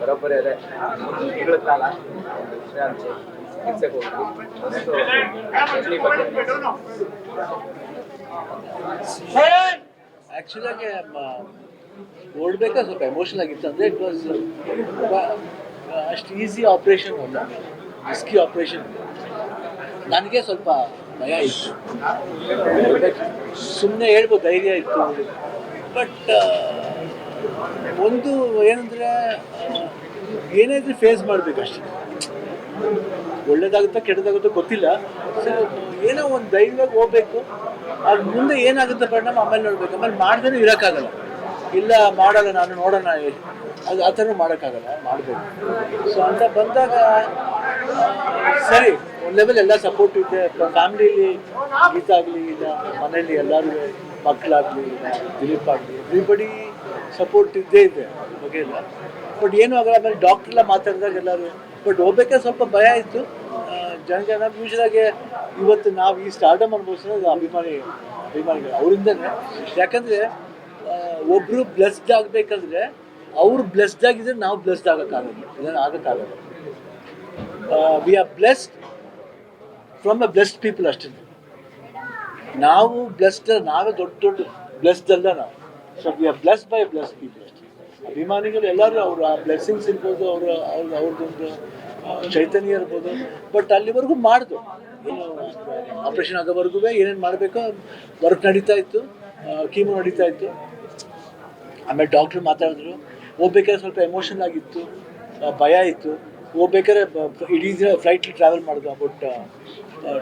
ಬರೋಬ್ಬರಿ ಅದೇ. ತಿಂಗಳ ಕಾಲ. ಚಿಕಿತ್ಸೆಗೆ ಹೋಗ್ತೀವಿ ಬಗ್ಗೆ ಆ್ಯಕ್ಚುಲಾಗಿ ಓಡಬೇಕಾದ್ರೆ ಸ್ವಲ್ಪ ಎಮೋಷನ್ ಆಗಿತ್ತು. ಅಂದರೆ ಇಟ್ ವಾಸ್ ಅಷ್ಟು ಈಸಿ ಆಪ್ರೇಷನ್ ಅಲ್ಲ. ರಿಸ್ಕಿ ಆಪ್ರೇಷನ್ ನನಗೆ ಸ್ವಲ್ಪ ಭಯ ಇತ್ತು. ಸುಮ್ಮನೆ ಹೇಳ್ಬೋದು ಧೈರ್ಯ ಇತ್ತು. ಬಟ್ ಒಂದು ಏನಂದರೆ ಏನೇ ಇದ್ರೂ ಫೇಸ್ ಮಾಡ್ಬೇಕಷ್ಟೇ. ಒಳ್ಳೇದಾಗುತ್ತಾ ಕೆಟ್ಟದಾಗುತ್ತೋ ಗೊತ್ತಿಲ್ಲ. ಸೊ ಏನೋ ಒಂದು ಧೈರ್ಯವಾಗಿ ಹೋಗ್ಬೇಕು. ಅದು ಮುಂದೆ ಏನಾಗುತ್ತೆ ಪರಿಣಾಮ ಆಮೇಲೆ ನೋಡ್ಬೇಕು. ಆಮೇಲೆ ಮಾಡ್ದೇ ಇರೋಕ್ಕಾಗಲ್ಲ. ಇಲ್ಲ, ಮಾಡಲ್ಲ, ನಾನು ನೋಡೋಣ. ಅದು ಆ ಥರ ಮಾಡೋಕ್ಕಾಗಲ್ಲ. ಮಾಡಬೇಕು. ಸೊ ಅಂತ ಬಂದಾಗ ಸರಿ, ಒಂದು ಲೆವೆಲ್ ಎಲ್ಲ ಸಪೋರ್ಟ್ ಇದೆ. ಫ್ಯಾಮಿಲಿಲಿ ಗೀತಾಗಲಿ ಇಲ್ಲ. ಮನೆಯಲ್ಲಿ ಎಲ್ಲರೂ ಮಕ್ಕಳಾಗಲಿ ಇಲ್ಲ ದಿಲೀಪ್ ಆಗಲಿ ಎವ್ರಿಬಡಿ ಸಪೋರ್ಟ್ ಇದ್ದೇ ಇದೆ ಬಗ್ಗೆ ಇಲ್ಲ ಬಟ್ ಏನೂ ಆಗಲ್ಲ, ಆಮೇಲೆ ಡಾಕ್ಟ್ರೆಲ್ಲ ಮಾತಾಡಿದಾಗ ಎಲ್ಲರೂ ಬಟ್ ಹೋಗ್ಬೇಕಾದ್ರೆ ಸ್ವಲ್ಪ ಭಯ ಇತ್ತು. ಜನ ಜನ ಇವತ್ತು ನಾವು ಈ ಸ್ಟಾರ್ಡಮ್ ಅನುಭವಿಸೋದು ಅಭಿಮಾನಿ, ಅಭಿಮಾನಿಗಳು, ಅವರಿಂದನೇ. ಯಾಕಂದರೆ ಒಬ್ಬರು ಬ್ಲೆಸ್ಡ್ ಆಗಬೇಕಂದ್ರೆ ಅವ್ರು ಬ್ಲೆಸ್ಡ್ ಆಗಿದ್ರೆ ನಾವು ಬ್ಲೆಸ್ಡ್ ಆಗೋಕ್ಕಾಗಲ್ಲ, ಇದನ್ನು ಆಗೋಕ್ಕಾಗಲ್ಲ. We are blessed from a blessed people ಅಷ್ಟೇ. ನಾವು ಬ್ಲೆಸ್ಡ್ ನಾವೇ ದೊಡ್ಡ ದೊಡ್ಡ ಬ್ಲೆಸ್ಡ್ ಅಲ್ಲ ನಾವು. So we are bless by bless people ಅಭಿಮಾನಿಗಳು ಎಲ್ಲರೂ ಅವರು ಆ ಬ್ಲೆಸ್ಸಿಂಗ್ಸ್ ಇರ್ಬೋದು ಅವರ ಅವ್ರ ಅವ್ರದ್ದೊಂದು ಚೈತನ್ಯ ಇರ್ಬೋದು ಬಟ್ ಅಲ್ಲಿವರೆಗೂ ಮಾಡಿದ್ರು ಏನು ಆಪ್ರೇಷನ್ ಆಗೋವರೆಗೂ ಏನೇನು ಮಾಡಬೇಕೋ ವರ್ಕ್ ನಡೀತಾ ಇತ್ತು ಕೀಮೋ ನಡೀತಾ ಇತ್ತು ಆಮೇಲೆ ಡಾಕ್ಟ್ರು ಮಾತಾಡಿದ್ರು ಹೋಗ್ಬೇಕಾದ್ರೆ ಸ್ವಲ್ಪ ಎಮೋಷನಲ್ ಆಗಿತ್ತು ಭಯ ಇತ್ತು ಹೋಗ್ಬೇಕಾದ್ರೆ ಇಡೀ ದಿನ ಫ್ಲೈಟ್ಲಿ ಟ್ರಾವೆಲ್ ಮಾಡಿದ್ರು about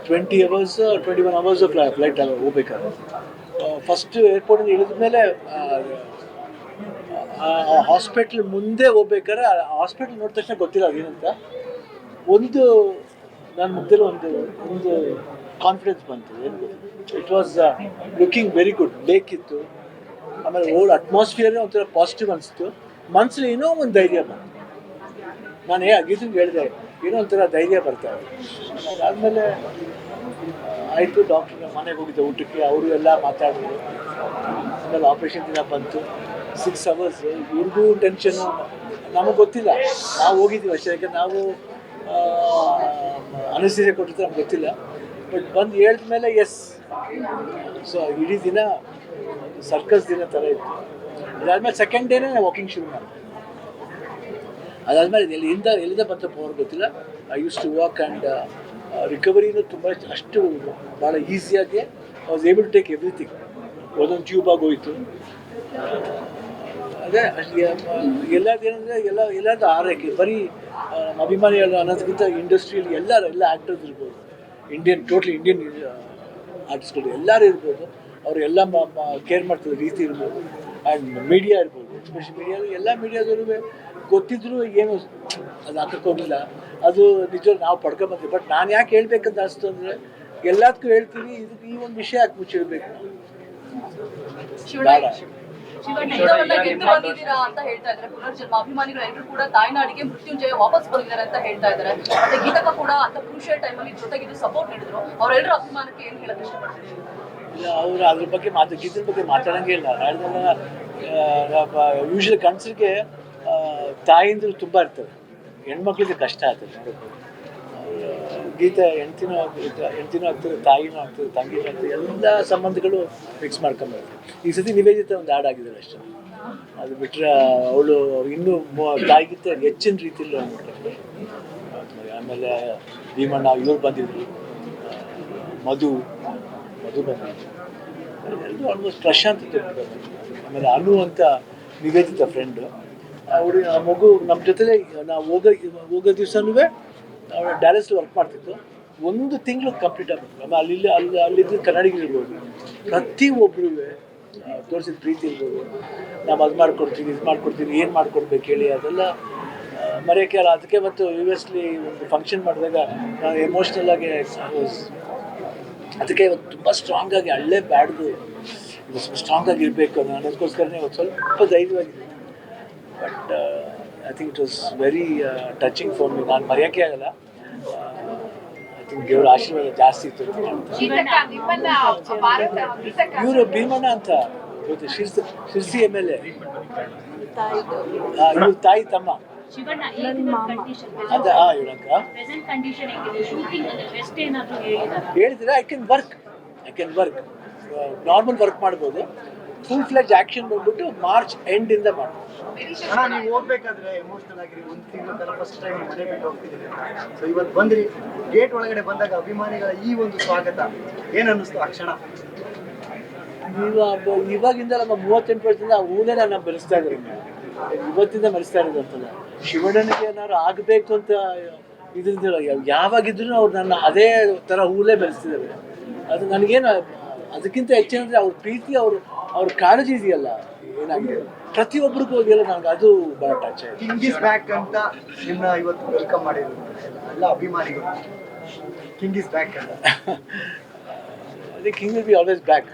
twenty hours twenty one hours flight travel ಹೋಗ್ಬೇಕಾದ್ರೆ ಫಸ್ಟ್ ಏರ್ಪೋರ್ಟಿಂದ ಇಳಿದ ಮೇಲೆ ಹಾಸ್ಪಿಟ್ಲ್ ಮುಂದೆ ಹೋಗ್ಬೇಕಾದ್ರೆ ಹಾಸ್ಪಿಟ್ಲ್ ನೋಡಿದ ತಕ್ಷಣ ಗೊತ್ತಿಲ್ಲ ಅದೇನಂತ. ಒಂದು ನನ್ನ ಮುಗ್ದಲ್ಲಿ ಒಂದು ಒಂದು ಕಾನ್ಫಿಡೆನ್ಸ್ ಬಂತು, ಏನು it was looking very good lake ಇತ್ತು. ಆಮೇಲೆ ಓಲ್ಡ್ ಅಟ್ಮಾಸ್ಫಿಯರ್ ಒಂಥರ ಪಾಸಿಟಿವ್ ಅನಿಸ್ತು. ಮನಸ್ಸಲ್ಲಿ ಏನೋ ಒಂದು ಧೈರ್ಯ ಬಂತು. ನಾನು ಏ ಅಗಿದ್ದು ಹೇಳಿದೆ. ಏನೋ ಒಂಥರ ಧೈರ್ಯ ಬರ್ತಾರೆ ಅದಾದಮೇಲೆ ಆಯಿತು ಡಾಕ್ಟ್ರ್ ಮನೆಗೆ ಹೋಗಿದ್ದೆ ಊಟಕ್ಕೆ. ಅವರು ಎಲ್ಲ ಮಾತಾಡಿದ್ರು. ಆಮೇಲೆ ಆಪ್ರೇಷನ್ ದಿನ ಬಂತು. ಸಿಕ್ಸ್ ಅವರ್ಸ್ ಇವ್ರಿಗೂ ಟೆನ್ಷನು ನಮಗೆ ಗೊತ್ತಿಲ್ಲ. ನಾವು ಹೋಗಿದ್ದೀವಿ ಅಷ್ಟೇ. ಯಾಕೆ ನಾವು ಅನಿಸಿಕೆ ಕೊಟ್ಟಿದ್ದು ನಮ್ಗೆ ಗೊತ್ತಿಲ್ಲ. ಬಟ್ ಬಂದು ಹೇಳಿದ ಮೇಲೆ ಎಸ್ ಸೊ ಇಡೀ ದಿನ ಸರ್ಕಸ್ ದಿನ ಥರ ಇತ್ತು. ಅದಾದ್ಮೇಲೆ ಸೆಕೆಂಡ್ ಡೇನೇ ವಾಕಿಂಗ್ ಶುರು ಮಾಡಿದೆ. ಅದಾದ್ಮೇಲೆ ಎಲ್ಲಿಂದ ಎಲ್ಲಿಂದ ಬಂತ ಪವರ್ ಗೊತ್ತಿಲ್ಲ. I use to walk and ರಿಕವರಿನೂ ತುಂಬ ಅಷ್ಟು ಭಾಳ ಈಸಿಯಾಗಿ I was able to take everything ಒಂದೊಂದು ಟ್ಯೂಬ್ ಆಗೋಯಿತು ಅದೇ ಅಷ್ಟು ಎಲ್ಲದೇನಂದರೆ ಎಲ್ಲ ಎಲ್ಲರದ್ದು ಆರೋಗ್ಯ ಬರೀ ನಮ್ಮ ಅಭಿಮಾನಿಗಳು ಅನ್ನೋದಕ್ಕಿಂತ ಇಂಡಸ್ಟ್ರಿಯಲ್ಲಿ ಎಲ್ಲರೂ, ಎಲ್ಲ ಆ್ಯಕ್ಟರ್ಸ್ ಇರ್ಬೋದು. ಇಂಡಿಯನ್ ಟೋಟಲಿ ಇಂಡಿಯನ್ ಆರ್ಟಿಸ್ಟ್ಗಳು ಎಲ್ಲರೂ ಇರ್ಬೋದು. ಅವರು ಎಲ್ಲ ಕೇರ್ ಮಾಡ್ತಿದ್ದ ರೀತಿ ಇರ್ಬೋದು. ಆ್ಯಂಡ್ ಮೀಡಿಯಾ ಇರ್ಬೋದು. ಎಸ್ಪೆಷಲಿ ಮೀಡಿಯಾ ಎಲ್ಲ ಮೀಡಿಯಾದವರು ಗೊತ್ತಿದ್ರು ಏನು ಅದು ಹಾಕಕ್ಕೆ ಹೋಗಿಲ್ಲ ಅದು ನಿಜ ನಾವು ಪಡ್ಕೊಂಬಂದ್ವಿ ಬಟ್ ನಾನು ಯಾಕೆ ಹೇಳ್ಬೇಕಂತ ಅನಿಸ್ತು ಅಂದರೆ ಎಲ್ಲದಕ್ಕೂ ಹೇಳ್ತೀನಿ ಇದಕ್ಕೆ ಈ ಒಂದು ವಿಷಯ ಯಾಕೆ ಮುಚ್ಚಿಡ್ಬೇಕು? ಬೇಡ. ಅಭಿಮಾನಿಗಳು ಎಲ್ಲರೂ ಕೂಡ ತಾಯ್ನಾಡಿಗೆ ಮೃತ್ಯುಂಜಯ ವಾಪಸ್ ಬಂದಿದ್ದಾರೆ ಅಂತ ಹೇಳ್ತಾ ಇದ್ದಾರೆ. ಮತ್ತೆ ಗೀತಕ್ಕ ಕೂಡ ಅಂತ ಕ್ರೂಷಿಯಲ್ ಟೈಮಲ್ಲಿ ಜೊತೆಗಿದ್ದು ಸಪೋರ್ಟ್ ನೀಡಿದ್ರು. ಅವರೆಲ್ಲರ ಅಭಿಮಾನಕ್ಕೆ ಏನ್ ಹೇಳಕ್ ಇಷ್ಟಪಡ್ತೀವಿ ಇಲ್ಲ ಅವರು ಅದ್ರ ಬಗ್ಗೆ ಮಾತು ಗೀತರ ಬಗ್ಗೆ ಮಾತಾಡಂಗೆ ಇಲ್ಲ. ಯೂಶಲಿ ಕನ್ಸಿಗೆ ತಾಯಿಂದ್ರು ತುಂಬ ಇರ್ತಾರೆ ಹೆಣ್ಮಕ್ಳಿಗೆ ಕಷ್ಟ ಆಗ್ತದೆ. ಗೀತೆ ಹೆಣ್ತಿನೂ ಹೆಣ್ತಿನೂ ಆಗ್ತದೆ, ತಾಯಿನೂ ಆಗ್ತದೆ, ತಂಗಿನೂ ಆಗ್ತದೆ, ಎಲ್ಲ ಸಂಬಂಧಗಳು ಮಿಕ್ಸ್ ಮಾಡ್ಕೊಂಬರ್ತಾರೆ ಈ ಸತಿ ನಿವೇದಿತ ಒಂದು ಹಾಡಾಗಿದ್ದಾರೆ ಅಷ್ಟೇ. ಅದು ಬಿಟ್ಟರೆ ಅವಳು ಇನ್ನೂ ತಾಯಿಗಿಂತ ಹೆಚ್ಚಿನ ರೀತಿಯಲ್ಲಿ ನೋಡ್ತಾರೆ ಆಮೇಲೆ ಭೀಮಣ್ಣ, ಇವ್ರು ಬಂದಿದ್ರು. ಮಧು ಮಧು ಬಂದಿದ್ರು. ಎಲ್ಲರೂ ಆಲ್ಮೋಸ್ಟ್ ಪ್ರಶಾಂತ ಆಮೇಲೆ ಅನು ಅಂತ ನಿವೇದಿತ ಫ್ರೆಂಡು ಅವರು ಆ ಮಗು ನಮ್ಮ ಜೊತೆಲೇ ನಾವು ಹೋಗೋ ಹೋಗೋ ದಿವಸನೂ ಅವಳು ಡ್ಯಾಲಸ್ ವರ್ಕ್ ಮಾಡ್ತಿತ್ತು ಒಂದು ತಿಂಗಳು ಕಂಪ್ಲೀಟ್ ಆಗಿಬಿಟ್ಟು ಆಮೇಲೆ ಅಲ್ಲಿ ಅಲ್ಲಿ, ಅಲ್ಲಿದ್ದು ಕನ್ನಡಿಗಿರ್ಬೋದು ಪ್ರತಿಯೊಬ್ಬರೂ ತೋರಿಸಿದ ಪ್ರೀತಿ ಇರ್ಬೋದು. ನಾವು ಅದು ಮಾಡ್ಕೊಡ್ತೀವಿ ಇದು ಮಾಡ್ಕೊಡ್ತೀವಿ ಏನು ಮಾಡ್ಕೊಡ್ಬೇಕು ಹೇಳಿ ಅದೆಲ್ಲ ಅಲ್ಲ ಅದಕ್ಕೆ ಮತ್ತು ಯು ಎಸ್ಲಿ ಒಂದು ಫಂಕ್ಷನ್ ಮಾಡಿದಾಗ ನಾನು ಎಮೋಷ್ನಲ್ ಆಗಿ ಅದಕ್ಕೆ ಇವತ್ತು ತುಂಬ ಸ್ಟ್ರಾಂಗ್ ಆಗಿ ಹಳ್ಳೆ ಬ್ಯಾಡ್ದು, ಇವತ್ತು ಸ್ಟ್ರಾಂಗ್ ಆಗಿ ಇರಬೇಕು ಅನ್ನೋದಕ್ಕೋಸ್ಕರನೇ ಇವತ್ತು ಸ್ವಲ್ಪ ಧೈರ್ಯವಾಗಿದೆ but I think it was very touching for me ನಾನು ಮರೆಯೋಕ್ಕೆ ಆಗಲ್ಲ. ಐ ಥಿಂಕ್ ದೇವರ ಆಶೀರ್ವಾದ ಜಾಸ್ತಿ ಇತ್ತು. ಇವರು ಭೀಮಣ್ಣ ಅಂತ. ಗೊತ್ತು Sirsi Sirsi M L A ಇವ್ರ ತಾಯಿ ತಮ್ಮ. ಅದ ಹೇಳಿದಾರೆ? ಹೇಳಿದ್ರೆ I can work I can work normal work ಮಾಡ್ಬೋದು. ಫುಲ್ ಫ್ಲೆಜ್ ಆಕ್ಷನ್ ಬಂದ್ಬಿಟ್ಟು ಮಾರ್ಚ್ ಎಂಡ್ ಇಂದ ಮಾಡ್ತೀವಿ. ಅಣ್ಣ ನೀವು ಹೋಗ್ಬೇಕಾದ್ರೆ ಎಮೋಷನಲ್ ಆಗಿರಿ. ಒಂದು ತಿಂಗಳ ಕಾಲ ಫಸ್ಟ್ ಟೈಮ್ ಮನೆ ಬಿಟ್ಟು ಹೋಗ್ತಿದ್ದೀರಿ. ಸೊ ಇವತ್ತು ಬಂದ್ರಿ. ಗೇಟ್ ಒಳಗಡೆ ಬಂದಾಗ ಅಭಿಮಾನಿಗಳ ಈ ಒಂದು ಸ್ವಾಗತ. ಏನ್ ಅನ್ನಿಸ್ತು ಆ ಕ್ಷಣ? ಇವಾಗ ಇವಾಗಿಂದ ನಮ್ಮ ಮೂವತ್ತೆಂಟು ವರ್ಷದಿಂದ ಆ ನಾನು ನನ್ನ ಬೆಳೆಸ್ತಾ ಇದ್ರು ಇವತ್ತಿಂದ ಬೆಳೆಸ್ತಾ ಇರೋದು ಅಂತಲ್ಲ. ಶಿವಣ್ಣನಿಗೆ ಏನಾದ್ರು ಆಗಬೇಕು ಅಂತ ಇದ್ರಿಂದ ಯಾವಾಗಿದ್ರು ಅವ್ರು ನನ್ನ ಅದೇ ಥರ ಹೂಲೇ ಬೆಳೆಸ್ತಿದ್ದಾರೆ. ಅದು ನನಗೇನು ಅದಕ್ಕಿಂತ ಹೆಚ್ಚೇನಂದ್ರೆ ಅವ್ರ ಪ್ರೀತಿ ಅವ್ರ ಅವ್ರ ಕಾಳಜಿ ಇದೆಯಲ್ಲ ಏನಾಗಿದೆ? ಪ್ರತಿಯೊಬ್ಬರಿಗೂ ಹೋಗಿಲ್ಲ ನನಗೆ ಅದು ಬಹಳ ಟಚ್ ಆಯ್ತು. ಕಿಂಗ್ ಇಸ್ ಬ್ಯಾಕ್ ಅಂತ ನಿಮ್ನ ಇವತ್ತು ವೆಲ್ಕಮ್ ಮಾಡಿದ್ರು ಎಲ್ಲ ಅಭಿಮಾನಿಗಳು. ಕಿಂಗ್ ಇಸ್ ಬ್ಯಾಕ್ ಅಂತ. ಅದೇ king King be always back.